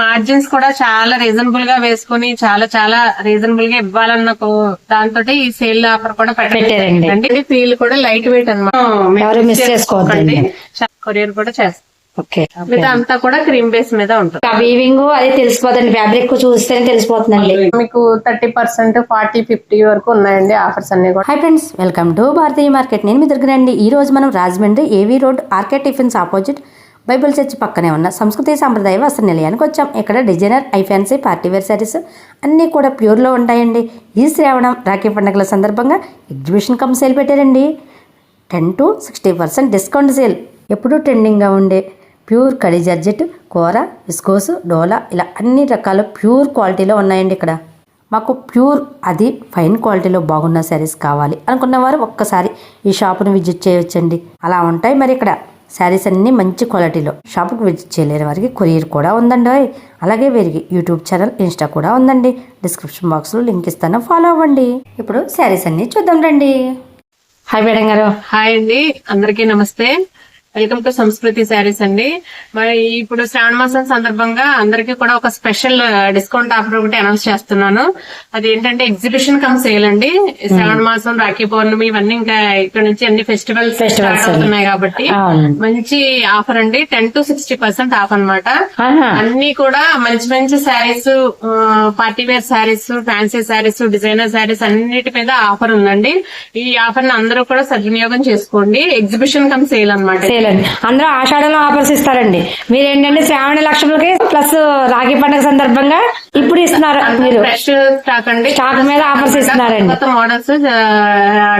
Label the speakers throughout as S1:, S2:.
S1: Margins కూడా చాలా రీజనబుల్గా వేసుకుని చాలా చాలా రీజనబుల్గా ఇవ్వాలన్న దాంతో ఈ సేల్ ఆఫర్ కూడా
S2: పెట్టారండి.
S1: ఫీల్ కూడా లైట్ వెయిట్ అనమాట
S2: ఎవరు మిస్ చేసుకోవద్దండి.
S1: కొరియర్ కూడా చేస్తాం. మిగతా అంతా కూడా క్రీమ్ బేస్ మీద ఉంటుంది.
S2: వీవింగ్ అది తెలిసిపోతుంది ఫ్యాబ్రిక్ చూస్తేనే తెలిసిపోతుందండి.
S1: మీకు థర్టీ పర్సెంట్ ఫార్టీ ఫిఫ్టీ వరకు ఉన్నాయండి ఆఫర్స్ అన్ని కూడా.
S2: Hi friends welcome to Bharatiya market నేను మీ దగ్గరండి ఈ రోజు మనం Rajahmundry AV road RK tiffins opposite Bible church పక్కనే ఉన్న సంస్కృతి సాంప్రదాయ వస్త్ర నిలయానికి వచ్చాం. ఇక్కడ designer I fancy party wear saris అన్నీ కూడా ప్యూర్లో ఉంటాయండి. ఈ శ్రావణం రాఖీ పండుగల సందర్భంగా ఎగ్జిబిషన్ కమ్ సేల్ పెట్టారండి. Ten to sixty percent discount sale. ఎప్పుడూ ట్రెండింగ్గా ఉండే ప్యూర్ కడి జర్జెట్ కూర విస్కోసు డోలా ఇలా అన్ని రకాల ప్యూర్ క్వాలిటీలో ఉన్నాయండి ఇక్కడ. మాకు ప్యూర్ అది ఫైన్ క్వాలిటీలో బాగున్న శారీస్ కావాలి అనుకున్న వారు ఒక్కసారి ఈ షాపును విజిట్ చేయొచ్చండి. అలా ఉంటాయి మరి ఇక్కడ. శారీస్ అన్ని మంచి క్వాలిటీలో. షాపుకి విజిట్ చేయలేని వారికి కొరియర్ కూడా ఉందండి. అలాగే వీరికి యూట్యూబ్ ఛానల్ ఇన్స్టా కూడా ఉందండి. డిస్క్రిప్షన్ బాక్స్లో లింక్ ఇస్తాను ఫాలో అవ్వండి. ఇప్పుడు శారీస్ అన్ని చూద్దాం రండి. హాయ్ మేడం గారు.
S1: హాయ్ అండి. అందరికీ నమస్తే. వెల్కమ్ టు సంస్కృతి శారీస్ అండి. మరి ఇప్పుడు శ్రావణ మాసం సందర్భంగా అందరికీ కూడా ఒక స్పెషల్ డిస్కౌంట్ ఆఫర్ ఒకటి అనౌన్స్ చేస్తున్నాను. అది ఏంటంటే ఎగ్జిబిషన్ కమ్ సేల్ అండి. శ్రావణ మాసం రాఖీ పౌర్ణమి ఇవన్నీ ఇంకా ఇక్కడ నుంచి అన్ని ఫెస్టివల్స్ అవుతున్నాయి కాబట్టి. మంచి ఆఫర్ అండి. Ten to sixty percent off అనమాట. అన్ని కూడా మంచి మంచి saris party wear saris fancy saris designer saris అన్నిటి మీద ఆఫర్ ఉందండి. ఈ ఆఫర్ని అందరూ కూడా సద్వినియోగం చేసుకోండి. ఎగ్జిబిషన్ కమ్ సేల్ అనమాట
S2: అండి అందరూ ఆషాఢంలో ఆఫర్స్ ఇస్తారండి మీరు ఏంటంటే శ్రావణ లక్ష్ములకి ప్లస్ రాఖీ పండుగ సందర్భంగా ఇప్పుడు ఇస్తున్నారు మీరు.
S1: ఫ్రెష్ స్టాక్ అండి.
S2: స్టాక్ మీద ఆఫర్స్ ఇస్తున్నారండి
S1: కొత్త models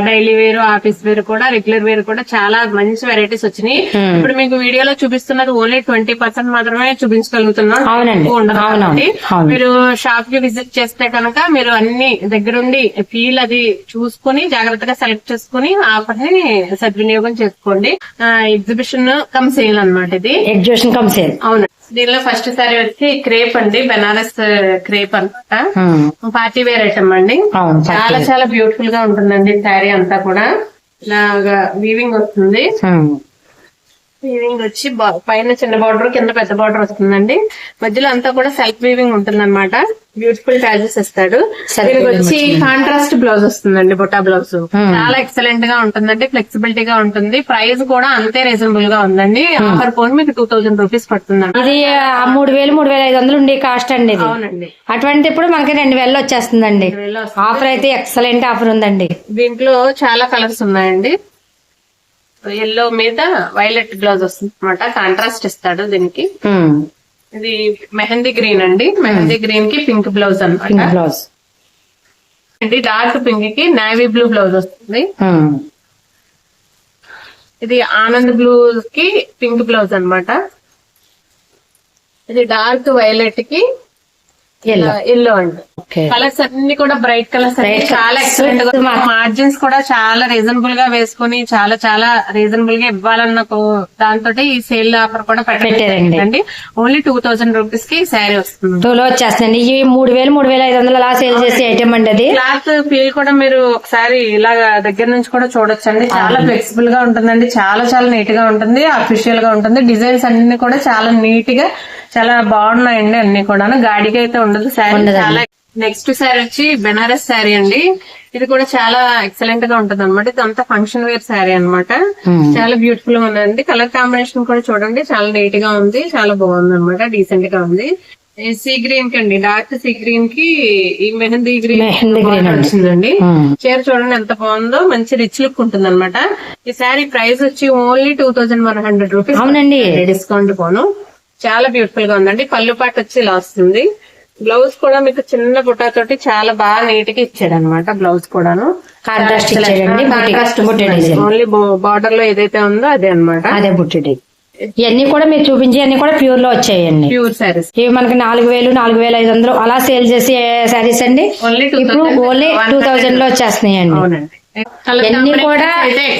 S1: daily wear office wear కూడా రెగ్యులర్ వేర్ కూడా చాలా మంచి వెరైటీస్ వచ్చినాయి. ఇప్పుడు మీకు వీడియోలో చూపిస్తున్నది ఓన్లీ ట్వంటీ పర్సెంట్ మాత్రమే చూపించగలుగుతున్నాం.
S2: అవునండి.
S1: మీరు షాప్కి విజిట్ చేస్తే కనుక మీరు అన్ని దగ్గరుండి ఫీల్ అది చూసుకుని జాగ్రత్తగా సెలెక్ట్ చేసుకుని ఆఫర్ని సద్వినియోగం చేసుకోండి. ఎగ్జిబిషన్ కమ్ సేల్ అన్నమాట ఇది.
S2: Exhibition cum sale.
S1: అవును. దీనిలో ఫస్ట్ సారీ వచ్చి క్రేప్ అండి బెనారస్ క్రేప్ అన్నమాట పార్టీ వేర్ ఐటమ్ అండి. చాలా చాలా బ్యూటిఫుల్గా ఉంటుందండి శారీ అంతా కూడా. ఇలాగా వీవింగ్ వస్తుంది. వీవింగ్ వచ్చి పైన చిన్న బార్డర్ కింద పెద్ద బార్డర్ వస్తుందండి. మధ్యలో అంతా కూడా సెల్ఫ్ వీవింగ్ ఉంటుంది అనమాట బ్యూటిఫుల్ టాజెస్ ఇస్తాడు దీనికి వచ్చి కాంట్రాస్ట్ బ్లౌజ్ వస్తుందండి బొటా బ్లౌజ్ చాలా ఎక్సలెంట్గా ఉంటుందండి ఫ్లెక్సిబిలిటీ గా ఉంటుంది. ప్రైస్ కూడా అంతే రీజనబుల్గా ఉందండి. ఆఫర్ పోన్ మీకు టూ థౌసండ్ రూపీస్ పడుతుందండి
S2: ఇది ఆ, మూడు వేలు మూడు వేల ఐదు వందలు ఉండే కాస్ట్ అండి ఇది.
S1: అవునండి.
S2: అటువంటి ఇప్పుడు మనకి రెండు వేలు వచ్చేస్తుందండి. ఆఫర్ అయితే ఎక్సలెంట్ ఆఫర్ ఉందండి.
S1: దీంట్లో చాలా కలర్స్ ఉన్నాయండి. ఎల్లో మీద వైలెట్ బ్లౌజ్ వస్తుంది అనమాట కాంట్రాస్ట్ ఇస్తాడు దీనికి.
S2: ఉమ్.
S1: ఇది మెహందీ గ్రీన్ అండి. మెహందీ గ్రీన్కి పింక్ బ్లౌజ్ అనమాట
S2: బ్లౌజ్
S1: అండి డార్క్ పింక్కి నావీ బ్లూ బ్లౌజ్ వస్తుంది.
S2: ఉమ్.
S1: ఇది ఆనంద్ బ్లూ కి పింక్ బ్లౌజ్ అన్నమాట. ఇది డార్క్
S2: వైలెట్కి.
S1: ఎల్లో. అండి. కలర్స్ అన్ని కూడా బ్రైట్ కలర్స్ చాలా. ఎక్సలెంట్గా మార్జిన్స్ కూడా చాలా రీజనబుల్గా వేసుకుని చాలా చాలా రీజనబుల్గా ఇవ్వాలన్న దాంతో ఈ సేల్ ఆఫర్ కూడా
S2: పెట్టారండి.
S1: ఓన్లీ టూ థౌసండ్ రూపీస్కి శారీ వస్తుంది.
S2: టూలో వచ్చేస్తుందండి ఇవి మూడు వేలు మూడు వేల ఐదు వందలు అలా సేల్ చేసే ఐటమ్ అండి అది.
S1: క్లాత్ ఫీల్ కూడా మీరు ఒకసారి ఇలాగా దగ్గర నుంచి కూడా చూడొచ్చండి. చాలా ఫ్లెక్సిబుల్గా ఉంటుందండి. చాలా చాలా నీట్గా ఉంటుంది. అఫీషియల్గా ఉంటుంది. డిజైన్స్ అన్ని కూడా చాలా నీట్గా చాలా బాగున్నాయండి అన్ని కూడా గాడిగా అయితే ఉండదు. శారీ చాలా నెక్స్ట్ శారీ వచ్చి బెనారస్ శారీ అండి. ఇది కూడా చాలా ఎక్సలెంట్గా ఉంటది అనమాట ఇది అంతా ఫంక్షన్ వేర్ శారీ అన్నమాట చాలా బ్యూటిఫుల్గా ఉందండి. కలర్ కాంబినేషన్ కూడా చూడండి. చాలా నీట్గా ఉంది. చాలా బాగుంది అనమాట డీసెంట్గా ఉంది. సీ గ్రీన్కి అండి. డార్క్ సీ గ్రీన్కి ఈ మెహందీ గ్రీన్. వచ్చిందండి. చీర చూడండి ఎంత బాగుందో. మంచి రిచ్ లుక్ ఉంటుంది అనమాట ఈ శారీ ప్రైస్ వచ్చి only two thousand one hundred rupees
S2: అవునండి.
S1: డిస్కౌంట్ పోను. చాలా బ్యూటిఫుల్గా ఉందండి. పళ్ళు పాటు వచ్చి ఇలా వస్తుంది బ్లౌజ్ కూడా మీకు చిన్న బుట్ట తోటి చాలా బాగా నీట్గా ఇచ్చాడు అనమాట బ్లౌజ్ కూడాను ఓన్లీ బార్డర్లో ఏదైతే ఉందో అదే అన్నమాట.
S2: అదే బుట్టడి ఇవన్నీ కూడా మీరు చూపించి అన్ని కూడా ప్యూర్లో వచ్చాయండి.
S1: ప్యూర్ శారీస్
S2: ఇవి మనకి నాలుగు వేలు నాలుగు వేల ఐదు వందలు అలా సేల్ చేసే శారీస్ అండి.
S1: ఓన్లీ టూ
S2: ఇప్పుడు ఓన్లీ టూ థౌజండ్లో వచ్చేస్తున్నాయండి.
S1: అవునండి.
S2: అన్ని కూడా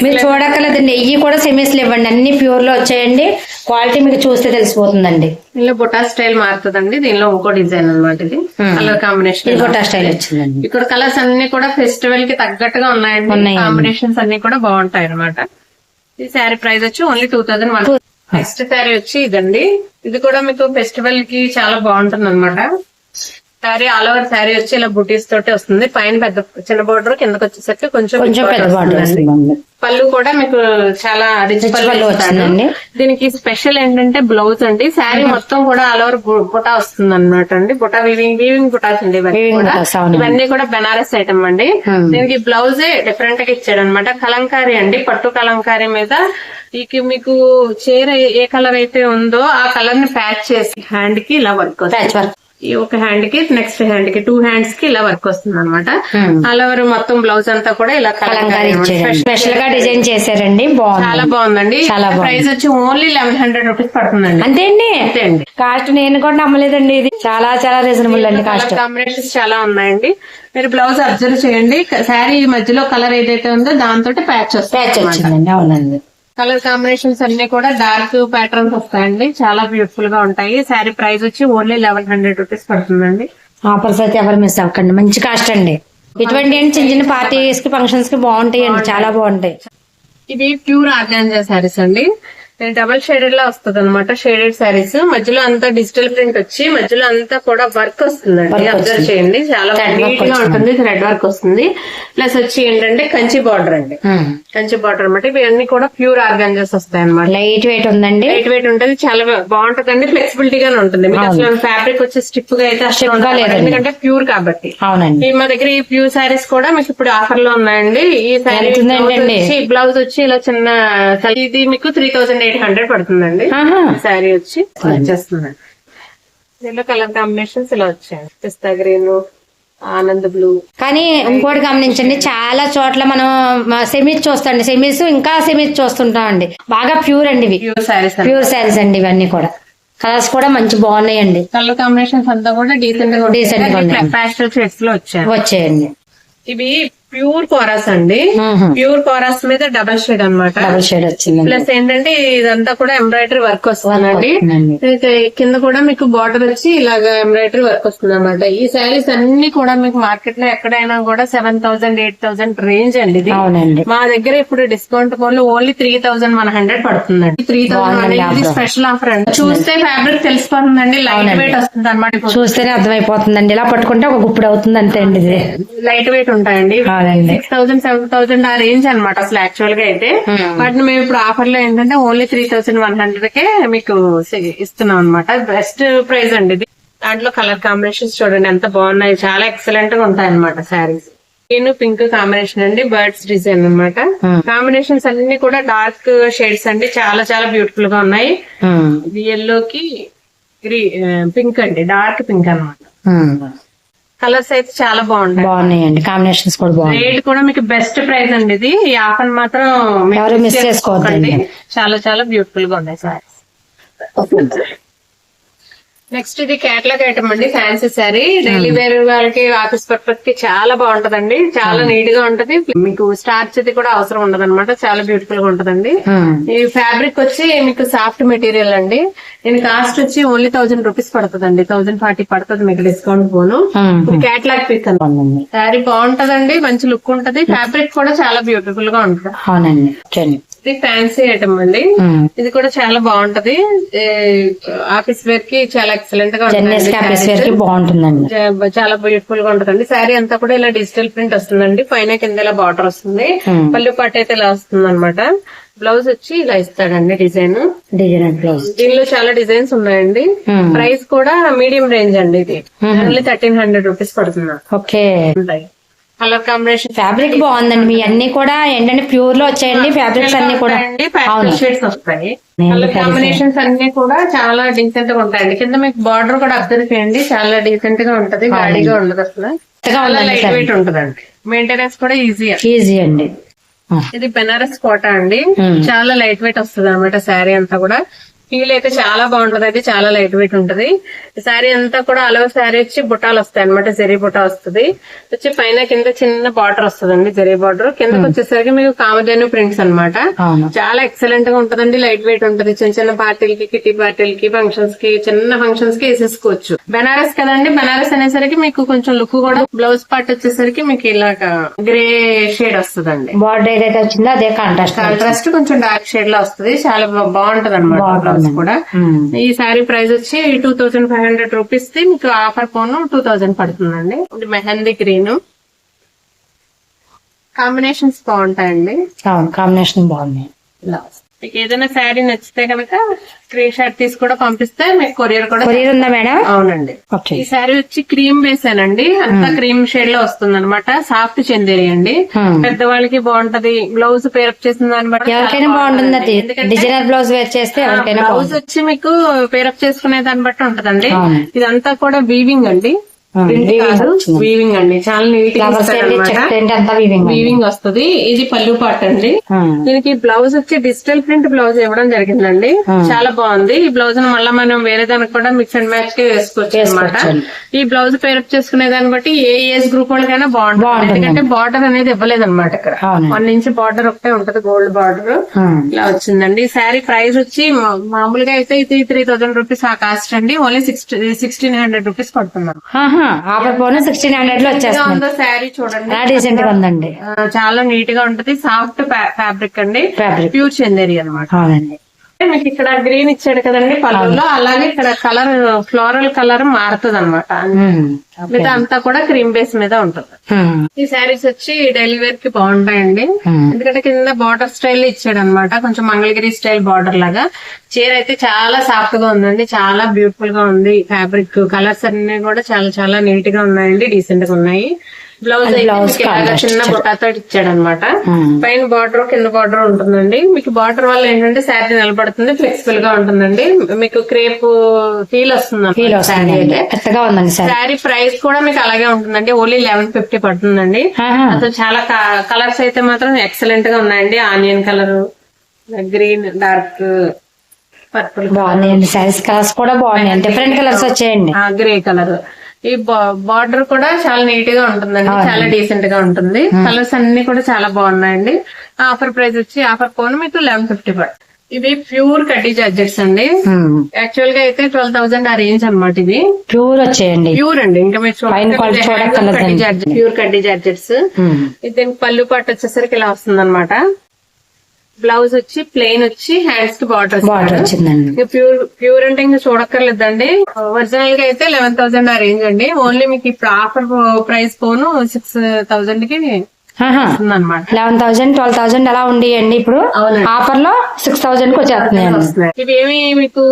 S2: మీరు చూడక్కర్లేదండి నెయ్యి కూడా సెమీస్లు ఇవ్వండి అన్ని ప్యూర్లో వచ్చాయండి క్వాలిటీ మీకు చూస్తే తెలిసిపోతుందండి.
S1: దీనిలో బుటా స్టైల్ మారుతుందండి దీనిలో ఇంకో డిజైన్ అన్నమాట ఇది కలర్ కాంబినేషన్
S2: కొట్టా స్టైల్ వచ్చిందండి.
S1: ఇక్కడ కలర్స్ అన్ని కూడా ఫెస్టివల్కి తగ్గట్టుగా ఉన్నాయండి
S2: ఉన్నాయండి.
S1: కాంబినేషన్స్ అన్ని కూడా బాగుంటాయి అనమాట ఈ శారీ ప్రైస్ వచ్చి only two thousand one next sari వచ్చి ఇదండి. ఇది కూడా మీకు ఫెస్టివల్కి చాలా బాగుంటుంది అనమాట శారీ ఆల్ ఓవర్ శారీ వచ్చి ఇలా బుటీస్ తోటి వస్తుంది. పైన పెద్ద చిన్న బోర్డర్ కిందకి వచ్చేసరికి కొంచెం
S2: కొంచెం పెద్ద బార్డర్
S1: వస్తుందండి.
S2: వస్తుందండి
S1: పళ్ళు కూడా మీకు చాలా రిచ్ పళ్ళు.
S2: వచ్చిందండి.
S1: దీనికి స్పెషల్ ఏంటంటే బ్లౌజ్ అండి. శారీ మొత్తం కూడా ఆల్ ఓవర్ బుటా వస్తుంది అనమాట అండి. బుటా వీవింగ్ వీవింగ్ బుటాస్ అండి ఇవన్నీ కూడా. బెనారస్ ఐటమ్ అండి. దీనికి బ్లౌజ్ డిఫరెంట్గా ఇచ్చాడు అనమాట కలంకారీ అండి. పట్టు కలంకారీ మీద ఇక మీకు చీర ఏ- కలర్ అయితే ఉందో ఆ కలర్ని ప్యాచ్ చేసి హ్యాండ్కి ఇలా వర్క్
S2: ప్యాచ్ వర్క్
S1: ఈ ఒక హ్యాండ్కి నెక్స్ట్ హ్యాండ్కి టూ హ్యాండ్స్కి ఇలా వర్క్ వస్తుంది అనమాట
S2: Hmm.
S1: ఆల్ ఓవర్ మొత్తం బ్లౌజ్ అంతా కూడా ఇలా
S2: స్పెషల్గా డిజైన్ చేశారండి.
S1: చాలా
S2: బాగుంది
S1: బాగుందండి. ప్రైస్ వచ్చి ఓన్లీ లెవెన్ హండ్రెడ్ రూపీస్ పడుతుందండి.
S2: అంతే అండి?
S1: అంతే అండి.
S2: కాస్ట్ నేను కూడా నమ్మలేదండి ఇది. చాలా చాలా రీజనబుల్ అండి కాస్ట్
S1: కాంబినేషన్స్ చాలా ఉన్నాయండి. మీరు బ్లౌజ్ అబ్జర్వ్ చేయండి. శారీ మధ్యలో కలర్ ఏదైతే ఉందో దాంతో ప్యాచ్
S2: ప్యాచ్
S1: వస్తుంది
S2: వచ్చిందండి. అవునండి.
S1: కలర్ కాంబినేషన్స్ అన్ని కూడా డార్క్ ప్యాటర్న్స్ వస్తాయండి. చాలా బ్యూటిఫుల్గా ఉంటాయి. శారీ ప్రైస్ వచ్చి ఓన్లీ లెవెన్ హండ్రెడ్ రూపీస్ పడుతుందండి.
S2: ఆఫర్స్ అయితే ఎవరు మిస్ అవ్వకండి. మంచి కాస్ట్ అండి. ఇటువంటి చిన్న చిన్న పార్టీస్కి ఫంక్షన్స్కి బాగుంటాయి అండి చాలా బాగుంటాయి.
S1: ఇవి ప్యూర్ ఆర్గాంజా శారీస్ అండి. డబల్ షేడెడ్ లా వస్తుంది అనమాట షేడెడ్ శారీస్. మధ్యలో అంతా డిజిటల్ ప్రింట్ వచ్చి మధ్యలో అంతా కూడా వర్క్ వస్తుందండి. అబ్జర్వ్. చేయండి. చాలా
S2: నీట్గా.
S1: ఉంటుంది థ్రెడ్ వర్క్ వస్తుంది. ప్లస్ వచ్చి ఏంటంటే కంచి బార్డర్ అండి.
S2: ఉమ్.
S1: కంచి బార్డర్ అనమాట ఇవన్నీ కూడా ప్యూర్ ఆర్గాంజాస్ వస్తాయి అనమాట
S2: లైట్ వెయిట్ ఉందండి.
S1: లైట్ వెయిట్ ఉంటుంది. చాలా బాగుంటుందండి. ఫ్లెక్సిబిలిటీ గానే ఉంటుంది. మీకు. అసలు ఫ్యాబ్రిక్ వచ్చి స్టిప్గా అయితే. ఎందుకంటే ప్యూర్ కాబట్టి.
S2: అవునండి.
S1: ఈ మా దగ్గర ఈ ప్యూర్ శారీస్ కూడా మీకు ఇప్పుడు ఆఫర్లో ఉన్నాయండి. ఈ శారీ బ్లౌజ్ వచ్చి ఇలా చిన్న ఇది మీకు త్రీ థౌసండ్ ఎయిట్ హండ్రెడ్ పడుతుందండి. శారీ వచ్చి వచ్చేస్తుందండి దీనిలో కలర్ కాంబినేషన్స్ ఇలా వచ్చాయండి పిస్తా గ్రీన్ ఆనంద్ బ్లూ.
S2: కానీ ఇంకోటి గమనించండి చాలా చోట్ల మనం సెమీస్ చూస్తాండి. సెమీస్ ఇంకా సెమీస్ చూస్తుంటాం అండి. బాగా ప్యూర్ అండి ఇవి.
S1: ప్యూర్ శారీస్
S2: ప్యూర్ శారీస్ అండి ఇవన్నీ కూడా. కలర్స్ కూడా మంచి బాగున్నాయండి.
S1: కలర్ కాంబినేషన్స్ అంతా కూడా డీసెంట్గా
S2: Decent గా.
S1: ప్యాస్టల్ షేడ్స్లో వచ్చాయి.
S2: వచ్చేయండి.
S1: ఇవి ప్యూర్ కోరాస్ అండి. ప్యూర్ కోరాస్ మీద డబల్ షేడ్ అన్నమాట.
S2: డబుల్ షేడ్
S1: ప్లస్ ఏంటంటే ఇదంతా కూడా ఎంబ్రాయిడరీ వర్క్ వస్తుందండి. కింద కూడా మీకు బార్డర్ వచ్చి ఇలాగా ఎంబ్రాయిడరీ వర్క్ వస్తుంది అనమాట ఈ శారీస్ అన్ని కూడా మీకు మార్కెట్లో ఎక్కడైనా కూడా seven thousand eight thousand range అండి ఇది. మా దగ్గర ఇప్పుడు discount code only three thousand one hundred పడుతుందండి. త్రీ థౌసండ్ అనేది. స్పెషల్ ఆఫర్ అండి. చూస్తే ఫ్యాబ్రిక్ తెలిసిపోతుందండి. లైట్. వెయిట్ వస్తుంది అనమాట
S2: చూస్తేనే అర్థమైపోతుందండి. ఇలా పట్టుకుంటే ఒక గుప్పుడు అవుతుంది అంతే అండి ఇది.
S1: లైట్ వెయిట్ ఉంటాయండి.
S2: అవునండి
S1: సిక్స్ థౌసండ్ సెవెన్ థౌసండ్ ఆ రేంజ్ అనమాట అసలు యాక్చువల్గా అయితే.
S2: Hmm.
S1: వాటిని మేము ఇప్పుడు ఆఫర్లో ఏంటంటే only three thousand one hundred కే మీకు ఇస్తున్నాం అనమాట బెస్ట్ ప్రైస్ అండి ఇది. దాంట్లో కలర్ కాంబినేషన్స్ చూడండి ఎంత బాగున్నాయి. చాలా ఎక్సలెంట్గా ఉంటాయి అనమాట శారీస్ గ్రీన్ పింక్ కాంబినేషన్ అండి బర్డ్స్ డిజైన్ అన్నమాట.
S2: Hmm.
S1: కాంబినేషన్స్ అన్ని కూడా డార్క్ షేడ్స్ అండి చాలా చాలా బ్యూటిఫుల్గా ఉన్నాయి. ఎల్లోకి గ్రీ పింక్ అండి డార్క్ పింక్ అన్నమాట.
S2: ఉమ్.
S1: కలర్స్ అయితే చాలా బాగుంటాయి.
S2: బాగున్నాయండి. కాంబినేషన్స్ కూడా బాగున్నాయి.
S1: రేట్ కూడా మీకు బెస్ట్ ప్రైస్ అండి ఇది. ఈ ఆఫర్ మాత్రం
S2: ఎవరు చేసుకోవద్దండి.
S1: చాలా చాలా బ్యూటిఫుల్గా ఉన్నాయి సార్ నెక్స్ట్ ఇది కేటలాగ్ ఐటమ్ అండి ఫ్యాన్సీ శారీ డైలీ వేర్ వాళ్ళకి ఆఫీస్ పర్పస్కి చాలా బాగుంటదండి చాలా నీట్గా ఉంటది. మీకు స్టార్చ్ ఇది కూడా అవసరం ఉండదు అనమాట చాలా బ్యూటిఫుల్గా ఉంటదండి.
S2: ఉమ్.
S1: ఈ ఫ్యాబ్రిక్ వచ్చి మీకు సాఫ్ట్ మెటీరియల్ అండి. దీని కాస్ట్ వచ్చి ఓన్లీ థౌసండ్ రూపీస్ పడుతుందండి థౌసండ్ ఫార్టీ పడుతుంది మీకు డిస్కౌంట్ పోను. కేటలాగ్ పీస్
S2: బాగుందండి
S1: శారీ బాగుంటదండి మంచి లుక్ ఉంటది. ఫ్యాబ్రిక్ కూడా చాలా బ్యూటిఫుల్గా ఉంటుంది.
S2: అవునండి.
S1: ఇది ఫ్యాన్సీ ఐటమ్ అండి. ఇది కూడా చాలా బాగుంటది. ఆఫీస్ వేర్కి చాలా
S2: ఎక్సలెంట్గా
S1: ఉంటుంది
S2: బాగుంటుందండి.
S1: చాలా బ్యూటిఫుల్గా ఉంటదండి. శారీ అంతా కూడా ఇలా డిజిటల్ ప్రింట్ వస్తుందండి. పైన కింద ఇలా బార్డర్ వస్తుంది. పళ్ళు పాట అయితే ఇలా వస్తుంది అనమాట బ్లౌజ్ వచ్చి ఇలా ఇస్తాడండి డిజైన్.
S2: డిజైన్ బ్లౌజ్
S1: దీనిలో చాలా డిజైన్స్ ఉన్నాయండి. ప్రైస్ కూడా మీడియం రేంజ్ అండి ఇది. ఓన్లీ థర్టీన్ హండ్రెడ్ రూపీస్ పడుతుంది.
S2: ఓకే.
S1: ఉంటాయి. కలర్ కాంబినేషన్
S2: ఫ్యాబ్రిక్ బాగుందండి. మీ అన్ని కూడా ఏంటంటే ప్యూర్లో వచ్చాయండి ఫ్యాబ్రిక్స్ అన్ని కూడా.
S1: షేడ్స్ వస్తాయి. కలర్ కాంబినేషన్స్ అన్ని కూడా చాలా డీసెంట్గా ఉంటాయండి. కింద మీకు బార్డర్ కూడా అబ్జర్వ్ చేయండి. చాలా డీసెంట్గా ఉంటది గాడిగా ఉండదు అసలు. లైట్ వెయిట్ ఉంటదండి. మెయింటెనెన్స్ కూడా ఈజీ
S2: ఈజీ అండి.
S1: ఇది బెనారస్ కోట అండి. చాలా లైట్ వెయిట్ వస్తుంది అనమాట శారీ అంతా కూడా. ఫీల్ అయితే చాలా బాగుంటది. అయితే చాలా లైట్ వెయిట్ ఉంటది. శారీ అంతా కూడా అలవ శారీ వచ్చి బుట్టాలు వస్తాయి అనమాట జరీ బుట్ట వస్తుంది. వచ్చి పైన కింద చిన్న బార్డర్ వస్తుందండి జరీ బార్డర్ కిందకి వచ్చేసరికి మీకు కామధేను ప్రింట్స్ అన్నమాట.
S2: అవును.
S1: చాలా ఎక్సలెంట్గా ఉంటదండి. లైట్ వెయిట్ ఉంటది. చిన్న చిన్న పార్టీలకి కిటీ పార్టీలకి ఫంక్షన్స్కి చిన్న ఫంక్షన్స్కి వేసేసుకోవచ్చు. బెనారస్ కదండి. బెనారస్ అనేసరికి మీకు కొంచెం లుక్ కూడా బ్లౌజ్ పార్ట్ వచ్చేసరికి మీకు ఇలాగా గ్రే షేడ్ వస్తుందండి.
S2: బార్డర్ ఏదైతే వచ్చిందో అదే కాంట్రాస్ట్
S1: కాంట్రాస్ట్ కొంచెం డార్క్ షేడ్లో వస్తుంది. చాలా బాగుంటది. అనమాట బ్లౌజ్ కూడా. ఈ సారీ ప్రైస్ వచ్చి two thousand five hundred rupees the మీకు ఆఫర్ పోను టూ థౌసండ్ పడుతుందండి. ఇది మెహందీ గ్రీన్. కాంబినేషన్స్ బాగుంటాయండి.
S2: కాంబినేషన్ బాగుంది
S1: మీకు ఏదైనా శారీ నచ్చితే కనుక స్క్రీన్ షాట్ తీసి కూడా పంపిస్తే మీకు కొరియర్ కూడా
S2: కొరియర్ ఉందా మేడం?
S1: అవునండి. ఈ శారీ వచ్చి క్రీమ్ బేసేనండి అంతా క్రీమ్ షేడ్లో వస్తుంది అనమాట సాఫ్ట్ చందేరి అండి
S2: Hmm.
S1: పెద్దవాళ్ళకి బాగుంటది. బ్లౌజ్ పేరప్ చేసిన దాన్ని బట్టి
S2: ఎవరికైనా బాగుంటుంది. డిజైనర్ బ్లౌజ్ వేర్ చేస్తే
S1: బ్లౌజ్ వచ్చి మీకు పేరప్ చేసుకునే దాన్ని బట్టి ఉంటదండి. ఇదంతా కూడా వీవింగ్ అండి. వీవింగ్ అండి. చాలా నీట్
S2: వీవింగ్
S1: వస్తుంది. ఇది పళ్ళు పాట అండి. దీనికి బ్లౌజ్ వచ్చి డిజిటల్ ప్రింట్ బ్లౌజ్ ఇవ్వడం జరిగిందండి. చాలా బాగుంది. ఈ బ్లౌజ్ మళ్ళీ మనం వేరే దానికి కూడా మిక్స్ అండ్ మ్యాచ్కి వేసుకోవచ్చు అనమాట. ఈ బ్లౌజ్ పేరప్ చేసుకునే దాన్ని బట్టి ఏ ఏజ్ గ్రూప్ వాళ్ళకైనా బాగుంటుంది. ఎందుకంటే బార్డర్ అనేది ఇవ్వలేదు అనమాట ఇక్కడ. వన్ ఇంచ్ బార్డర్ ఒకటే ఉంటది గోల్డ్ బార్డర్ ఇలా వచ్చిందండి. ఈ శారీ ప్రైస్ వచ్చి మామూలుగా అయితే ఇది త్రీ థౌసండ్ రూపీస్ ఆ కాస్ట్ అండి. ఓన్లీ సిక్స్టీన్ హండ్రెడ్ రూపీస్ పడుతున్నారు
S2: ఆఫర్ పోను సిక్స్టీన్ హండ్రెడ్లో వచ్చేస్తుంది.
S1: శారీ చూడండి.
S2: చాలా డీసెంట్గా ఉందండి.
S1: చాలా నీట్గా ఉంటది. సాఫ్ట్ ఫ్యాబ్రిక్ అండి.
S2: ఫ్యాబ్రిక్
S1: ప్యూర్ చందేరి అనమాట
S2: అవునండి.
S1: మీకు ఇక్కడ గ్రీన్ ఇచ్చాడు కదండి పళ్ళులో. అలాగే ఇక్కడ కలర్ ఫ్లోరల్ కలర్ మారుతుంది అనమాట. మిగతా అంతా కూడా క్రీమ్ బేస్ మీద ఉంటుంది. ఈ శారీస్ వచ్చి డైలీ వేర్కి బాగుంటాయండి. ఎందుకంటే కింద బార్డర్ స్టైల్ ఇచ్చాడు అనమాట కొంచెం మంగళగిరి స్టైల్ బార్డర్ లాగా. చీర అయితే చాలా సాఫ్ట్గా ఉందండి. చాలా బ్యూటిఫుల్గా ఉంది ఫ్యాబ్రిక్. కలర్స్ అన్ని కూడా చాలా చాలా నీట్గా ఉన్నాయండి. డీసెంట్గా ఉన్నాయి. బ్లౌజ్ అయితే చిన్న బుట్టాతో ఇచ్చాడు అనమాట. పైన బార్డర్ కింద బార్డర్ ఉంటుందండి. మీకు బార్డర్ వల్ల ఏంటంటే శారీ నిలబడుతుంది ఫ్లెక్సిబుల్గా ఉంటుందండి. మీకు క్రేప్ ఫీల్ వస్తుంది శారీ
S2: ఉందండి
S1: ప్రైస్ కూడా మీకు అలాగే ఉంటుందండి. ఓన్లీ లెవెన్ ఫిఫ్టీ పడుతుందండి. అసలు చాలా కలర్స్ అయితే మాత్రం ఎక్సలెంట్గా ఉన్నాయండి. Onion colour green dark purple
S2: బాగున్నాయండి. సారీస్ కలర్స్ కూడా బాగున్నాయి. డిఫరెంట్ కలర్స్ వచ్చాయండి.
S1: గ్రే కలర్ ఈ బార్డర్ కూడా చాలా నీట్గా ఉంటుందండి చాలా డీసెంట్గా ఉంటుంది. కలర్స్ అన్ని కూడా చాలా బాగున్నాయండి. ఆఫర్ ప్రైస్ వచ్చి ఆఫర్ పోను మీకు లెవెన్ ఫిఫ్టీ పడుతుంది. ఇవి ప్యూర్ కడ్డీ జార్జెట్స్ అండి. యాక్చువల్గా అయితే ట్వెల్వ్ థౌసండ్ ఆ రేంజ్ అనమాట ఇది
S2: ప్యూర్ వచ్చాయండి.
S1: ప్యూర్ అండి. ఇంకా మీరు. ప్యూర్ కడ్డీ జార్జెట్స్. ఇది దీనికి పళ్ళు పాటు వచ్చేసరికి ఇలా వస్తుంది అనమాట బ్లౌజ్ వచ్చి ప్లెయిన్ వచ్చి హ్యాండ్స్కి బార్డర్
S2: బార్డర్ వచ్చిందండి.
S1: ప్యూర్ ప్యూర్ అంటే ఇంకా చూడక్కర్లేదండి. ఒరిజినల్గా అయితే లెవెన్ థౌసండ్ ఆ రేంజ్ అండి. ఓన్లీ మీకు ఇప్పుడు ఆఫర్ ప్రైస్ పోను సిక్స్ థౌసండ్కి
S2: లెవెన్ థౌసండ్ ట్వెల్వ్ థౌసండ్ అలా ఉండేయండి ఇప్పుడు. ఆఫర్లో సిక్స్ థౌసండ్కి వచ్చేస్తున్నాయండి
S1: ఇవి ఏమి మీకు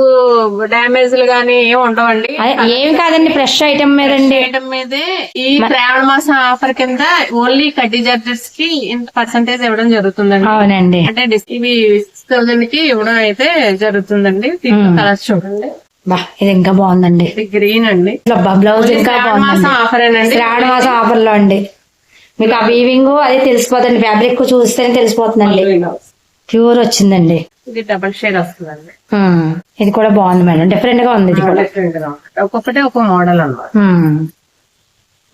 S1: డ్యామేజ్లు గానీ ఏమి ఉండవండి?
S2: ఏమి కాదండి ఫ్రెష్ ఐటమ్ మీదండి
S1: చేయడం మీదే ఈ శ్రావణ మాసం ఆఫర్ కింద ఓన్లీ కడ్డీ చార్జెస్కి ఇంత పర్సంటేజ్ ఇవ్వడం జరుగుతుందండి.
S2: అవునండి.
S1: అంటే ఇవి సిక్స్ థౌసండ్కి ఇవ్వడం అయితే జరుగుతుందండి. కలర్స్ చూడండి.
S2: బా ఇది ఇంకా బాగుందండి.
S1: గ్రీన్ అండి.
S2: బ్లౌజ్ ఇంకా
S1: ఏనండి
S2: శ్రావణ మాసం ఆఫర్లో అండి. మీకు ఆ వీవింగ్ అది తెలిసిపోతుంది ఫ్యాబ్రిక్ చూస్తేనే తెలిసిపోతుందండి. ప్యూర్ వచ్చిందండి.
S1: ఇది డబల్ షేడ్ వస్తుందండి.
S2: ఉమ్. ఇది కూడా బాగుంది మేడం. డిఫరెంట్గా ఉంది ఇది కూడా.
S1: డిఫరెంట్గా ఉంటుంది. ఒక్కొక్కటి ఒక మోడల్ అన్నమాట.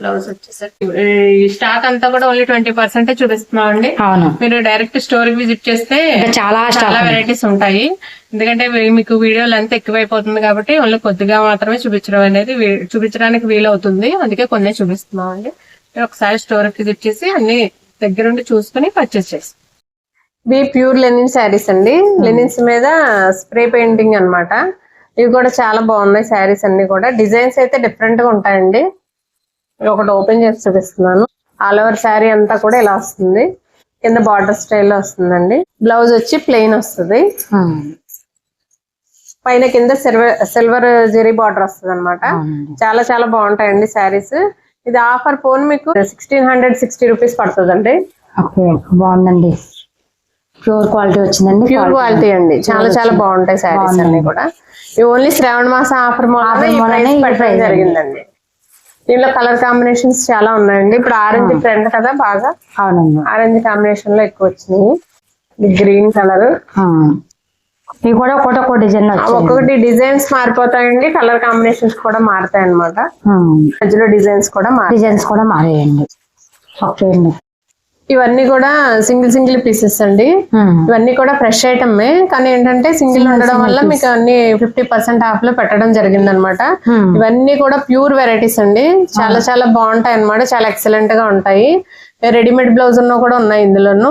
S1: బ్లౌజ్ వచ్చేసరికి ఈ స్టాక్ అంతా కూడా ఓన్లీ ట్వంటీ పర్సెంట్ చూపిస్తున్నాం అండి
S2: అవును.
S1: మీరు డైరెక్ట్ స్టోర్ విజిట్ చేస్తే
S2: చాలా
S1: చాలా. వెరైటీస్ ఉంటాయి. ఎందుకంటే మీకు వీడియో లెంత్ ఎక్కువైపోతుంది కాబట్టి ఓన్లీ కొద్దిగా మాత్రమే చూపించడం అనేది చూపించడానికి వీలవుతుంది. అందుకే కొన్ని చూపిస్తున్నాం అండి ఒకసారి స్టోర్ విజిట్ చేసి అన్ని దగ్గరుండి చూసుకుని పర్చేస్ చేసి. ఇవి ప్యూర్ లెనిన్ శారీస్ అండి. లెనిన్స్ మీద స్ప్రే పెయింటింగ్ అన్నమాట. ఇవి కూడా చాలా బాగున్నాయి శారీస్ అన్ని కూడా. డిజైన్స్ అయితే డిఫరెంట్గా ఉంటాయండి. ఒకటి ఓపెన్ చేసి చూపిస్తున్నాను. ఆల్ ఓవర్ శారీ అంతా కూడా ఇలా వస్తుంది. కింద బార్డర్ స్టైల్లో వస్తుందండి. బ్లౌజ్ వచ్చి ప్లెయిన్ వస్తుంది.
S2: ఉమ్.
S1: పైన కింద సిల్వర్ సిల్వర్ జెరీ బార్డర్ వస్తుంది అనమాట. చాలా చాలా బాగుంటాయండి శారీస్. ఇది ఆఫర్ ఫోన్ మీకు సిక్స్టీన్ హండ్రెడ్ సిక్స్టీ రూపీస్ పడుతుందండి.
S2: ఓకే బాగుందండి. ప్యూర్ క్వాలిటీ వచ్చిందండి
S1: ప్యూర్ క్వాలిటీ అండి. చాలా చాలా బాగుంటాయి శారీస్ అన్ని కూడా. ఇవి ఓన్లీ శ్రావణ మాసం ఆఫర్ పెట్టడం జరిగిందండి. దీనిలో కలర్ కాంబినేషన్స్ చాలా ఉన్నాయండి. ఇప్పుడు ఆరెంజ్ ట్రెండ్ కదా బాగా?
S2: అవునండి.
S1: ఆరెంజ్ కాంబినేషన్లో ఎక్కువ వచ్చినాయి. Green colour.
S2: ఇవి కూడా ఒకటి ఒక డిజైన్
S1: ఒక్కొక్కటి డిజైన్స్ మారిపోతాయండి కలర్ కాంబినేషన్స్ కూడా మారుతాయి అనమాట మధ్యలో డిజైన్స్ కూడా మారు
S2: డిజైన్స్ కూడా మారాయండి. ఓకే అండి
S1: ఇవన్నీ కూడా సింగిల్ సింగిల్ పీసెస్ అండి. ఇవన్నీ కూడా ఫ్రెష్ ఐటమే కానీ ఏంటంటే సింగిల్ ఉండడం వల్ల మీకు అన్ని ఫిఫ్టీ పర్సెంట్ ఆఫ్లో పెట్టడం జరిగింది అనమాట ఇవన్నీ కూడా ప్యూర్ వెరైటీస్ అండి. చాలా చాలా బాగుంటాయి అన్నమాట చాలా ఎక్సలెంట్గా ఉంటాయి. రెడీమేడ్ బ్లౌజ్ ఉన్న కూడా ఉన్నాయి ఇందులోను.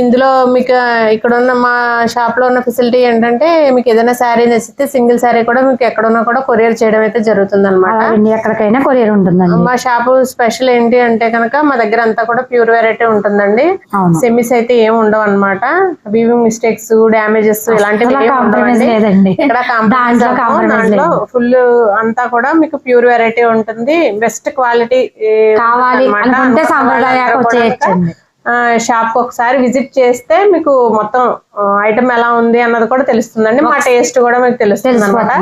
S1: ఇందులో మీకు ఇక్కడ ఉన్న మా షాప్లో ఉన్న ఫెసిలిటీ ఏంటంటే మీకు ఏదైనా శారీ నచ్చితే సింగిల్ శారీ కూడా మీకు ఎక్కడున్నా కూడా కొరియర్ చేయడం అయితే జరుగుతుంది అనమాట
S2: ఎక్కడికైనా కొరియర్ ఉంటుందండి.
S1: మా షాప్ స్పెషల్ ఏంటి అంటే కనుక మా దగ్గర అంతా కూడా ప్యూర్ వెరైటీ ఉంటుందండి. సెమీస్ అయితే ఏం ఉండవు అనమాట వీవింగ్ మిస్టేక్స్ డ్యామేజెస్ ఇలాంటివి
S2: దాంట్లో
S1: ఫుల్ అంతా కూడా మీకు ప్యూర్ వెరైటీ ఉంటుంది. బెస్ట్ క్వాలిటీ
S2: కావాలి అనుకుంటే
S1: షాప్ ఒకసారి విజిట్ చేస్తే మీకు మొత్తం ఐటమ్ ఎలా ఉంది అన్నది కూడా తెలుస్తుందండి. మా టేస్ట్ కూడా మీకు తెలుస్తుంది అనమాట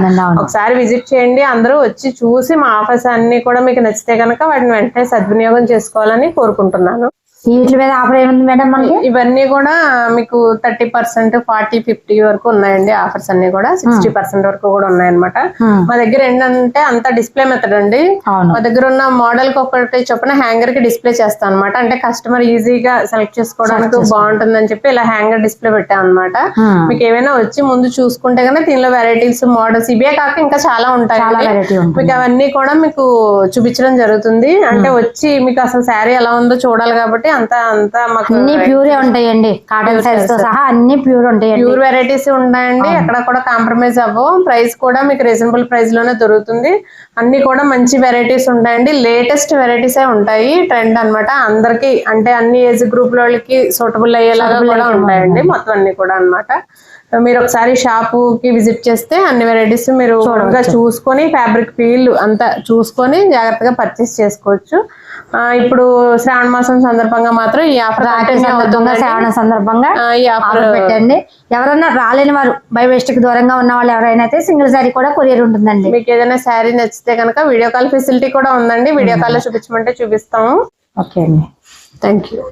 S1: ఒకసారి విజిట్ చేయండి. అందరూ వచ్చి చూసి మా ఆఫర్స్ అన్ని కూడా మీకు నచ్చితే కనుక వాటిని వెంటనే సద్వినియోగం చేసుకోవాలని కోరుకుంటున్నాను.
S2: వీటి మీద ఆఫర్ ఏముంది మేడం మనకి?
S1: ఇవన్నీ కూడా మీకు థర్టీ పర్సెంట్ ఫార్టీ ఫిఫ్టీ వరకు ఉన్నాయండి ఆఫర్స్ అన్ని కూడా. సిక్స్టీ పర్సెంట్ వరకు కూడా ఉన్నాయన్నమాట.
S2: Hmm.
S1: మా దగ్గర ఏంటంటే అంతా డిస్ప్లే మెథడ్ అండి. మా దగ్గర ఉన్న మోడల్కి ఒకటి చొప్పున హ్యాంగర్కి డిస్ప్లే చేస్తాం అనమాట అంటే కస్టమర్ ఈజీగా సెలెక్ట్ చేసుకోవడానికి బాగుంటుందని చెప్పి ఇలా హ్యాంగర్ డిస్ప్లే పెట్టాం అనమాట
S2: Hmm.
S1: మీకు ఏమైనా వచ్చి ముందు చూసుకుంటే కనుక దీనిలో వెరైటీస్ మోడల్స్ ఇవే కాక ఇంకా చాలా ఉంటాయి మీకు అవన్నీ కూడా మీకు చూపించడం జరుగుతుంది. అంటే వచ్చి మీకు అసలు శారీ ఎలా ఉందో చూడాలి కాబట్టి అంతా అంతా మాకు
S2: అన్ని ప్యూరే ఉంటాయండి. కాటన్ సైజ్తో సహా అన్ని ప్యూర్ ఉంటాయండి.
S1: ప్యూర్ వెరైటీస్ ఉంటాయండి ఎక్కడ కూడా కాంప్రమైజ్ అవ్వవు. ప్రైస్ కూడా మీకు రీజనబుల్ ప్రైస్లోనే దొరుకుతుంది. అన్ని కూడా మంచి వెరైటీస్ ఉంటాయండి. లేటెస్ట్ వెరైటీస్ ఉంటాయి. ట్రెండ్ అన్నమాట. అందరికి అంటే అన్ని ఏజ్ గ్రూప్ వాళ్ళకి సూటబుల్ అయ్యేలాగా కూడా ఉంటాయండి. మొత్తం అన్ని కూడా అన్నమాట. మీరు ఒకసారి షాపు కి విజిట్ చేస్తే అన్ని వెరైటీస్ మీరు చూసుకొని ఫ్యాబ్రిక్ ఫీల్ అంతా చూసుకొని జాగ్రత్తగా పర్చేస్ చేసుకోవచ్చు. ఇప్పుడు శ్రావణ మాసం సందర్భంగా మాత్రం ఈ ఆఫర్
S2: శ్రావణ సందర్భంగా
S1: ఈ ఆఫర్
S2: పెట్టండి. ఎవరైనా రాలేని వారు బై వెస్ట్కి దూరంగా ఉన్న వాళ్ళు ఎవరైనా అయితే సింగిల్ సారీ కూడా కొరియర్ ఉంటుందండి.
S1: మీకు ఏదైనా శారీ నచ్చితే కనుక వీడియో కాల్ ఫెసిలిటీ కూడా ఉందండి. వీడియో కాల్లో చూపించమంటే చూపిస్తాము.
S2: ఓకే అండి.
S1: Thank you